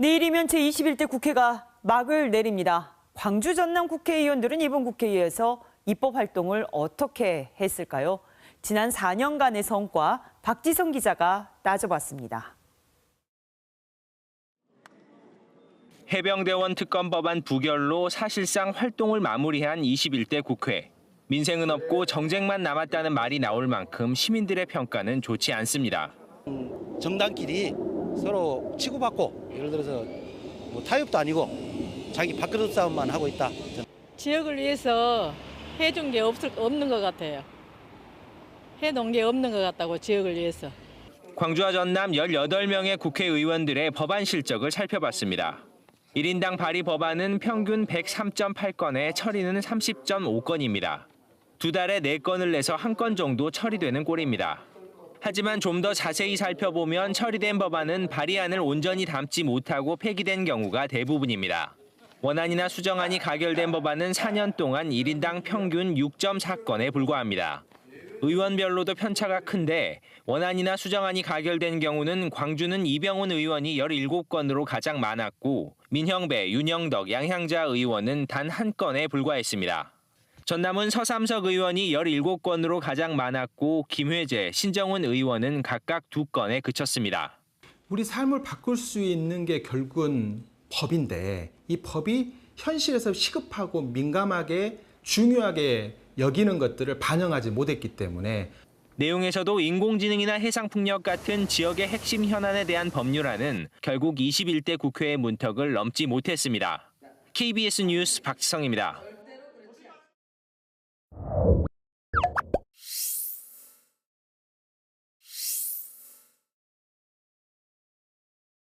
내일이면 제21대 국회가 막을 내립니다. 광주 전남 국회의원들은 이번 국회에서 입법 활동을 어떻게 했을까요? 지난 4년간의 성과 박지성 기자가 따져봤습니다. 해병대원 특검 법안 부결로 사실상 활동을 마무리한 21대 국회. 민생은 없고 정쟁만 남았다는 말이 나올 만큼 시민들의 평가는 좋지 않습니다. 정당끼리 서로 치고받고 예를 들어서 뭐 타협도 아니고 자기 밥그릇 싸움만 하고 있다. 지역을 위해서 해준 게 없을, 없는 것 같아요. 해놓은 게 없는 것 같다고 지역을 위해서. 광주와 전남 18명의 국회의원들의 법안 실적을 살펴봤습니다. 1인당 발의 법안은 평균 103.8건에 처리는 30.5건입니다. 두 달에 4건을 내서 한 건 정도 처리되는 꼴입니다. 하지만 좀 더 자세히 살펴보면 처리된 법안은 발의안을 온전히 담지 못하고 폐기된 경우가 대부분입니다. 원안이나 수정안이 가결된 법안은 4년 동안 1인당 평균 6.4건에 불과합니다. 의원별로도 편차가 큰데 원안이나 수정안이 가결된 경우는 광주는 이병훈 의원이 17건으로 가장 많았고 민형배, 윤영덕, 양향자 의원은 단 한 건에 불과했습니다. 전남은 서삼석 의원이 17건으로 가장 많았고 김회재, 신정훈 의원은 각각 두 건에 그쳤습니다. 우리 삶을 바꿀 수 있는 게 결국은 법인데 이 법이 현실에서 시급하고 민감하게 중요하게 여기는 것들을 반영하지 못했기 때문에 내용에서도 인공지능이나 해상풍력 같은 지역의 핵심 현안에 대한 법률안은 결국 21대 국회의 문턱을 넘지 못했습니다. KBS 뉴스 박지성입니다.